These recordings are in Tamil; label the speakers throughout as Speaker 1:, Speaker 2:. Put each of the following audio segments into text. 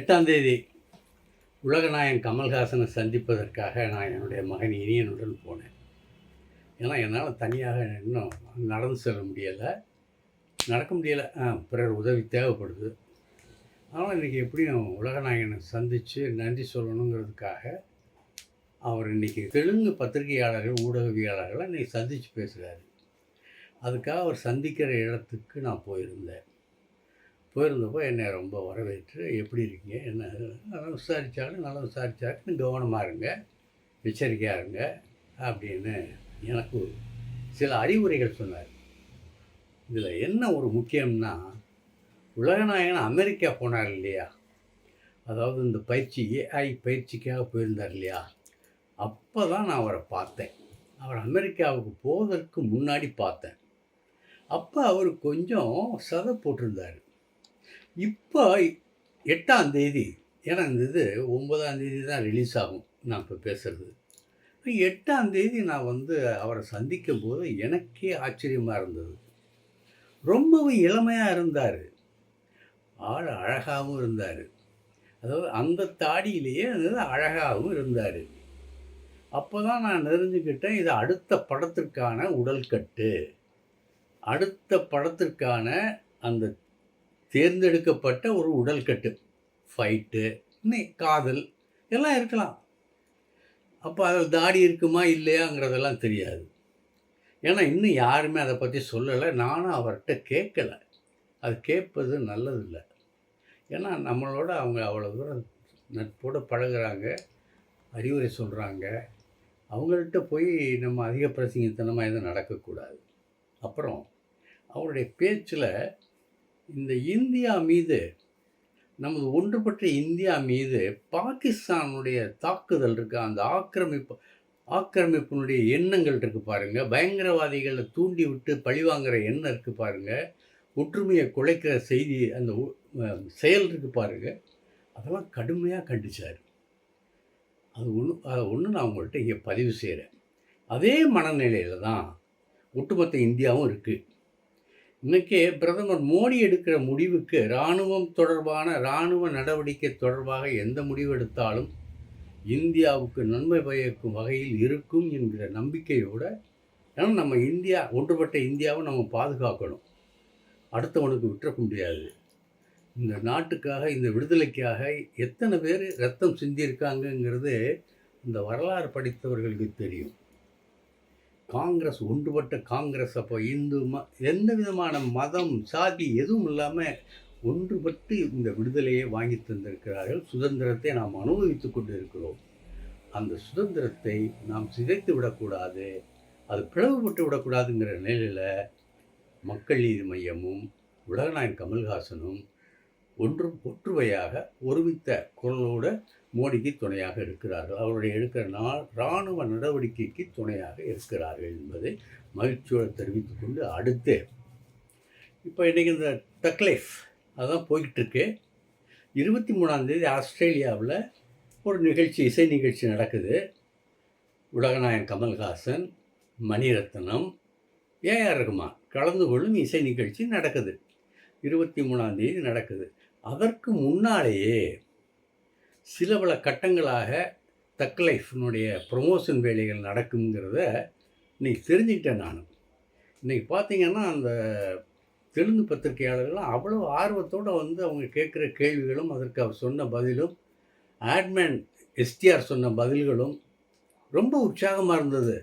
Speaker 1: எட்டாம் தேதி உலகநாயகன் கமல்ஹாசனை சந்திப்பதற்காக நான் என்னுடைய மகன் இனியனுடன் போனேன். ஏன்னா என்னால் தனியாக இன்னும் நடந்து செல்ல முடியலை. நடக்க முடியலை. ஆ பிறர் உதவி தேவைப்படுது. ஆனால் இன்றைக்கி எப்படியும் உலகநாயகனை சந்தித்து நன்றி சொல்லணுங்கிறதுக்காக அவர் இன்றைக்கி தெலுங்கு பத்திரிகையாளர்கள் ஊடகவியலாளர்களை இன்றைக்கி சந்தித்து பேசுகிறாரு அதுக்காக அவர் சந்திக்கிற இடத்துக்கு நான் போயிருந்தேன். போயிருந்தப்போ என்னை ரொம்ப வரவேற்று எப்படி இருக்கீங்க? என்ன? நல்லா விசாரித்தாலும் நல்லா விசாரித்தாலும் கவனமாக இருங்க எச்சரிக்கையாக இருங்க அப்படின்னு எனக்கு சில அறிவுரைகள் சொன்னார். இதில் என்ன ஒரு முக்கியம்னா உலகநாயகன் அமெரிக்கா போனார் இல்லையா? அதாவது இந்த பயிற்சி ஏஐ பயிற்சிக்காக போயிருந்தார் இல்லையா? அப்போ தான் நான் அவரை பார்த்தேன். அவர் அமெரிக்காவுக்கு போவதற்கு முன்னாடி பார்த்தேன். அப்போ அவர் கொஞ்சம் சதை போட்டிருந்தார். இப்போ எட்டாம் தேதி ஏன்னா இந்த இது ஒம்பதாம் தேதி தான் ரிலீஸ் ஆகும். நான் இப்போ பேசுகிறது எட்டாம் தேதி நான் வந்து அவரை சந்திக்கும் போது எனக்கே ஆச்சரியமாக இருந்தது. ரொம்பவும் இளமையாக இருந்தார். ஆள் அழகாகவும் இருந்தார். அதாவது அந்த தாடியிலேயே அழகாகவும் இருந்தார். அப்போ தான் நான் தெரிஞ்சுக்கிட்டேன் இது அடுத்த படத்திற்கான உடல்கட்டு. அடுத்த படத்திற்கான அந்த தேர்ந்தெடுக்கப்பட்ட ஒரு உடல்கட்டு. ஃபைட்டு இன்னை காதல் எல்லாம் இருக்கலாம். அப்போ அதில் தாடி இருக்குமா இல்லையாங்கிறதெல்லாம் தெரியாது. ஏன்னா இன்னும் யாருமே அதை பற்றி சொல்லலை. நானும் அவர்கிட்ட கேட்கலை. அது கேட்பது நல்லதில்லை. ஏன்னா நம்மளோட அவங்க அவ்வளோ தூரம் நட்போடு பழகுறாங்க அறிவுரை சொல்கிறாங்க அவங்கள்ட்ட போய் நம்ம அதிக பிரசங்கத்தனமாக எதுவும் நடக்கக்கூடாது. அப்புறம் அவருடைய பேச்சில் இந்த இந்தியா மீது நமது ஒன்றுபட்ட இந்தியா மீது பாகிஸ்தானுடைய தாக்குதல் இருக்குது அந்த ஆக்கிரமிப்பு ஆக்கிரமிப்பினுடைய எண்ணங்கள் இருக்குது பாருங்கள் பயங்கரவாதிகளை தூண்டி விட்டு பழிவாங்கிற எண்ணம் இருக்குது பாருங்கள் ஒற்றுமையை குலைக்கிற செய்தி அந்த செயல் இருக்குது பாருங்கள் அதெல்லாம் கடுமையாக கண்டிச்சார். அது ஒன்று அதை ஒன்று நான் உங்கள்கிட்ட இங்கே பதிவு செய்கிறேன் அதே மனநிலையில் தான் ஒட்டுமொத்த இந்தியாவும் இருக்குது இன்னைக்கு பிரதமர் மோடி எடுக்கிற முடிவுக்கு இராணுவம் தொடர்பான இராணுவ நடவடிக்கை தொடர்பாக எந்த முடிவு எடுத்தாலும் இந்தியாவுக்கு நன்மை பயக்கும் வகையில் இருக்கும் என்கிற நம்பிக்கையோட ஏன்னா நம்ம இந்தியா ஒன்றுபட்ட இந்தியாவை நம்ம பாதுகாக்கணும். அடுத்தவனுக்கு விட்டுற முடியாது. இந்த நாட்டுக்காக இந்த விடுதலைக்காக எத்தனை பேர் ரத்தம் சிந்தியிருக்காங்கங்கிறது இந்த வரலாறு படித்தவர்களுக்கு தெரியும். காங்கிரஸ் ஒன்றுபட்ட காங்கிரஸ் அப்போ இந்து ம எந்த விதமான மதம் சாதி எதுவும் இல்லாமல் ஒன்றுபட்டு இந்த விடுதலையை வாங்கி தந்திருக்கிறார்கள். சுதந்திரத்தை நாம் அனுபவித்து கொண்டு இருக்கிறோம் அந்த சுதந்திரத்தை நாம் சிதைத்து விடக்கூடாது. அது பிளவுபட்டு விடக்கூடாதுங்கிற நிலையில் மக்கள் நீதி மையமும் உலகநாயகன் கமல்ஹாசனும் ஒன்று ஒற்றுமையாக ஒருமித்த குரலோடு மோடிக்கு துணையாக இருக்கிறார்கள். அவருடைய எடுக்கிற நா இராணுவ நடவடிக்கைக்கு துணையாக இருக்கிறார்கள் என்பதை மகிழ்ச்சியோடு தெரிவித்துக்கொண்டு அடுத்து இப்போ இன்றைக்கி இந்த டக்லைஃப் அதான் போய்கிட்டுருக்கு. இருபத்தி மூணாந்தேதி ஆஸ்திரேலியாவில் ஒரு நிகழ்ச்சி இசை நிகழ்ச்சி நடக்குது. உலகநாயகன் கமல்ஹாசன் மணிரத்னம் ஏஆர் ரகுமான் கலந்து கொள்ளும் இசை நிகழ்ச்சி நடக்குது. இருபத்தி மூணாந்தேதி நடக்குது. அதற்கு முன்னாலேயே சில பல கட்டங்களாக தக் லைஃப்னுடைய ப்ரொமோஷன் வேலைகள் நடக்குங்கிறத இன்றைக்கி தெரிஞ்சுக்கிட்டேன் நான். இன்றைக்கி பார்த்தீங்கன்னா அந்த தெலுங்கு பத்திரிகையாளர்கள்லாம் அவ்வளோ ஆர்வத்தோடு வந்து அவங்க கேட்குற கேள்விகளும் அதற்கு அவர் சொன்ன பதிலும் ஆட்மேன் எஸ்டிஆர் சொன்ன பதில்களும் ரொம்ப உற்சாகமாக இருந்தது.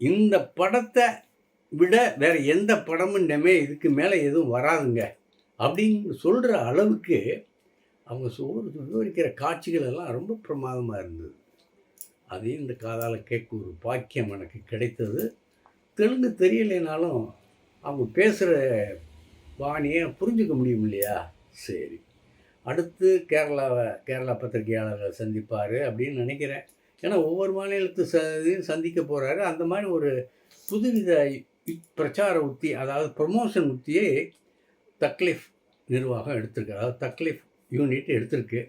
Speaker 1: இந்த படத்தை விட வேறு எந்த படமும் இனிமே இதுக்கு மேலே எதுவும் வராதுங்க. அப்படின்னு சொல்கிற அளவுக்கு அவங்க சோறு விவரிக்கிற காட்சிகள் எல்லாம் ரொம்ப பிரமாதமாக இருந்தது. அதையும் இந்த காதால் கேட்க ஒரு பாக்கியம் எனக்கு கிடைத்தது. தெலுங்கு தெரியலைனாலும் அவங்க பேசுகிற பாணியை புரிஞ்சுக்க முடியும் இல்லையா? சரி. அடுத்து கேரளாவை கேரளா பத்திரிகையாளர்களை சந்திப்பார் அப்படின்னு நினைக்கிறேன். ஏன்னா ஒவ்வொரு மாநிலத்து ச இதையும் சந்திக்க போகிறாரு அந்த மாதிரி ஒரு புதுவித பிரச்சார உத்தி அதாவது ப்ரொமோஷன் உத்தியை தக்லீஃப் நிர்வாகம் எடுத்திருக்கு அதாவது தக்லீஃப் யூனிட் எடுத்திருக்கு.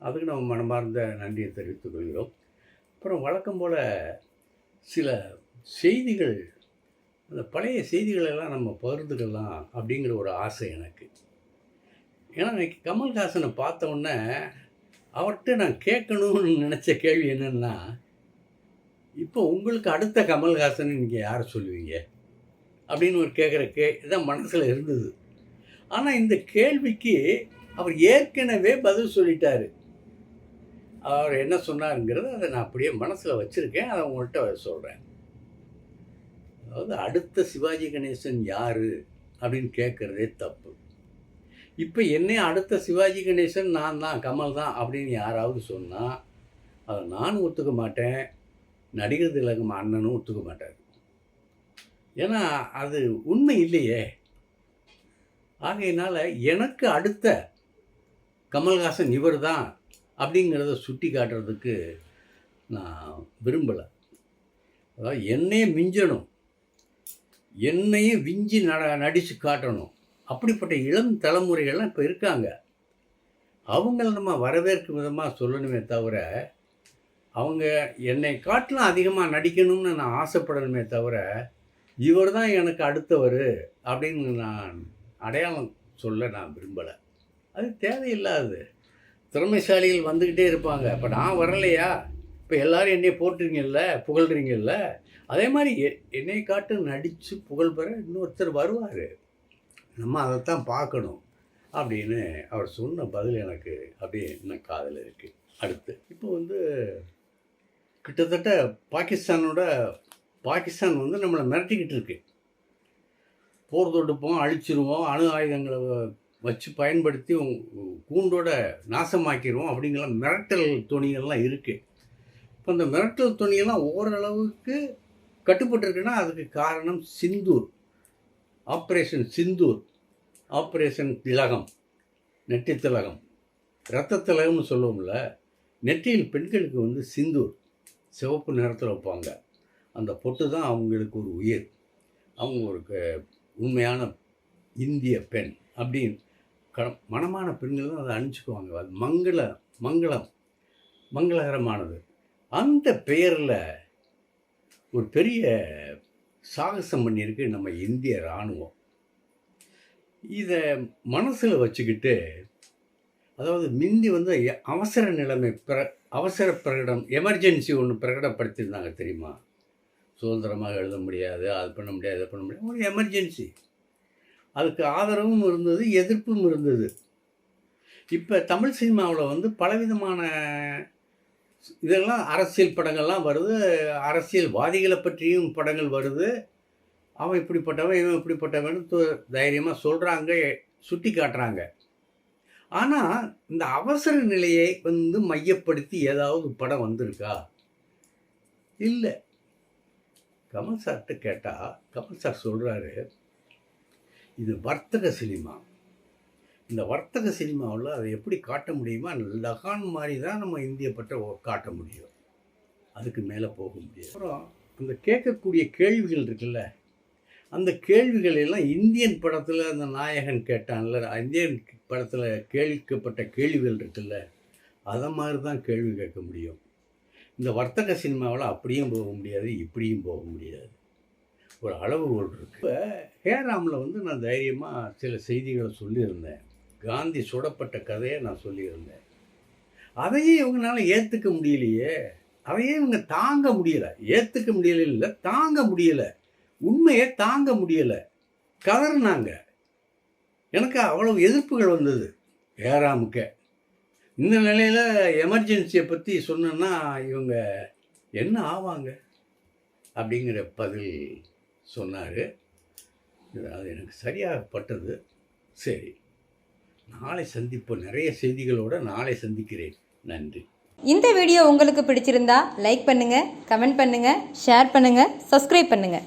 Speaker 1: அதுக்கு நம்ம மனமார்ந்த நன்றியை தெரிவித்துக் கொள்கிறோம். அப்புறம் வழக்கம் போல் சில செய்திகள் அந்த பழைய செய்திகளெல்லாம் நம்ம பகிர்ந்துக்கலாம் அப்படிங்கிற ஒரு ஆசை எனக்கு. ஏன்னா இன்றைக்கி கமல்ஹாசனை பார்த்தோன்னே அவர்கிட்ட நான் கேட்கணும்னு நினச்ச கேள்வி என்னென்னா இப்போ உங்களுக்கு அடுத்த கமல்ஹாசன் நீங்கள் யாரை சொல்லுவீங்க? அப்படின்னு ஒரு கேட்குற கே இதான் மனசில் இருந்தது. ஆனால் இந்த கேள்விக்கு அவர் ஏற்கனவே பதில் சொல்லிட்டார். அவர் என்ன சொன்னாருங்கிறத அதை நான் அப்படியே மனசில் வச்சுருக்கேன். அதை உங்கள்கிட்ட சொல்கிறேன் அதாவது அடுத்த சிவாஜி கணேசன் யார் அப்படின்னு கேட்குறதே தப்பு. இப்போ என்னை அடுத்த சிவாஜி கணேசன் நான் தான் கமல் தான் அப்படின்னு யாராவது சொன்னால் அதை நானும் ஒத்துக்க மாட்டேன். நடிகர் திலகம் அண்ணனும் ஒத்துக்க மாட்டார். ஏன்னா அது உண்மை இல்லையே. ஆகையினால் எனக்கு அடுத்த கமல்ஹாசன் இவர் தான் அப்படிங்கிறத சுட்டி காட்டுறதுக்கு நான் விரும்பலை. அதாவது என்னையே மிஞ்சணும். என்னையும் விஞ்சி நட நடித்து காட்டணும். அப்படிப்பட்ட இளம் தலைமுறைகள்லாம் இப்போ இருக்காங்க. அவங்கள நம்ம வரவேற்கும் விதமாக சொல்லணுமே தவிர அவங்க என்னை காட்டிலும் அதிகமாக நடிக்கணும்னு நான் ஆசைப்படணுமே தவிர இவர் தான் எனக்கு அடுத்தவர் அப்படின்னு நான் அடையாளம் சொல்ல நான் விரும்பலை. அது தேவையில்லாது. திறமைசாலிகள் வந்துக்கிட்டே இருப்பாங்க. இப்போ நான் வரலையா? இப்போ எல்லோரும் என்னை போட்டுறீங்கல்ல புகழ்றீங்கல்ல? அதே மாதிரி எ- என்னை காட்டு நடித்து புகழ் பெற இன்னொருத்தர் வருவார். நம்ம அதைத்தான் பார்க்கணும் அப்படின்னு அவர் சொன்ன பதில் எனக்கு அப்படியே என்ன காதில் இருக்குது அடுத்து இப்போ வந்து கிட்டத்தட்ட பாகிஸ்தானோட பாகிஸ்தான் வந்து நம்மளை மிரட்டிக்கிட்டு இருக்கு. போர் தொடுப்போம் அழிச்சிருவோம் அணு ஆயுதங்களை வச்சு பயன்படுத்தி கூண்டோட நாசமாக்கிடுவோம் அப்படிங்கிற மிரட்டல் துணிகள்லாம் இருக்குது இப்போ அந்த மிரட்டல் துணியெல்லாம் ஓரளவுக்கு கட்டுப்பட்டுருக்குன்னா அதுக்கு காரணம் சிந்தூர். ஆப்ரேஷன் சிந்தூர். ஆப்ரேஷன் திலகம். நெட்டி திலகம். ரத்த திலகம்னு சொல்லுவோம்ல நெற்றியில் பெண்களுக்கு வந்து சிந்தூர். சிவப்பு நிறத்தில் வைப்பாங்க. அந்த பொட்டு தான் அவங்களுக்கு ஒரு உயிர். அவங்க ஒரு க- உண்மையான இந்திய பெண் அப்படின்னு க மனமான பெண்கள் தான் அதை அணிஞ்சுக்குவாங்க. அது மங்கள மங்களம் மங்களகரமானது. அந்த பெயரில் ஒரு பெரிய சாகசம் பண்ணியிருக்கு நம்ம இந்திய இராணுவம். இதை மனசில் வச்சுக்கிட்டு அதாவது மிந்தி வந்து அவசர நிலைமை பிர அவசர பிரகடம் எமர்ஜென்சி ஒன்று பிரகடப்படுத்தியிருந்தாங்க தெரியுமா? சுதந்திரமாக எழுத முடியாது அது பண்ண முடியாது இது பண்ண முடியாது ஒரு எமர்ஜென்சி. அதுக்கு ஆதரவும் இருந்தது எதிர்ப்பும் இருந்தது. இப்போ தமிழ் சினிமாவில் வந்து பலவிதமான இதெல்லாம் அரசியல் படங்கள்லாம் வருது. அரசியல்வாதிகளை பற்றியும் படங்கள் வருது. அவன் இப்படிப்பட்டவன் இவன் இப்படிப்பட்டவன் தைரியமாக சொல்கிறாங்க சுட்டி காட்டுறாங்க. ஆனால் இந்த அவசர நிலையை வந்து மையப்படுத்தி ஏதாவது படம் வந்திருக்கா? இல்லை. கமல் சார்கிட்ட கேட்டால் கமல் சார் சொல்கிறாரு இது வர்த்தக சினிமா. இந்த வர்த்தக சினிமாவில் அதை எப்படி காட்ட முடியுமா லகான் மாதிரி தான் நம்ம இந்திய பற்ற காட்ட முடியும். அதுக்கு மேலே போக முடியும் அப்புறம் அந்த கேட்கக்கூடிய கேள்விகள் இருக்குல்ல அந்த கேள்விகள் எல்லாம் இந்தியன் படத்தில் அந்த நாயகன் கேட்டான்ல இந்தியன் படத்தில் கேட்கப்பட்ட கேள்விகள் இருக்குல்ல அதை மாதிரி தான் கேள்வி கேட்க முடியும். இந்த வர்த்தக சினிமாவில் அப்படியும் போக முடியாது இப்படியும் போக முடியாது. ஒரு அளவுகோல் இருக்குது இப்போ ஹேராமில் வந்து நான் தைரியமாக சில செய்திகளை சொல்லியிருந்தேன். காந்தி சுடப்பட்ட கதையை நான் சொல்லியிருந்தேன். அதையே இவங்களால ஏற்றுக்க முடியலையே. அதையே இவங்க தாங்க முடியலை. ஏற்றுக்க முடியல இல்லை தாங்க முடியலை. உண்மையை தாங்க முடியலை. கதறினாங்க. எனக்கு அவ்வளவு எதிர்ப்புகள் வந்தது. ஏறாமுக்க இந்த நிலையில் எமர்ஜென்சியை பற்றி சொன்னேன்னா இவங்க என்ன ஆவாங்க? அப்படிங்கிற பதில் சொன்னார். அது எனக்கு சரியாக பட்டது சரி. நாளை சந்திப்போம் நிறைய செய்திகளோடு நாளை சந்திக்கிறேன். நன்றி.
Speaker 2: இந்த வீடியோ உங்களுக்கு பிடிச்சிருந்தா லைக் பண்ணுங்கள் கமெண்ட் பண்ணுங்கள் ஷேர் பண்ணுங்கள் சப்ஸ்கிரைப் பண்ணுங்கள்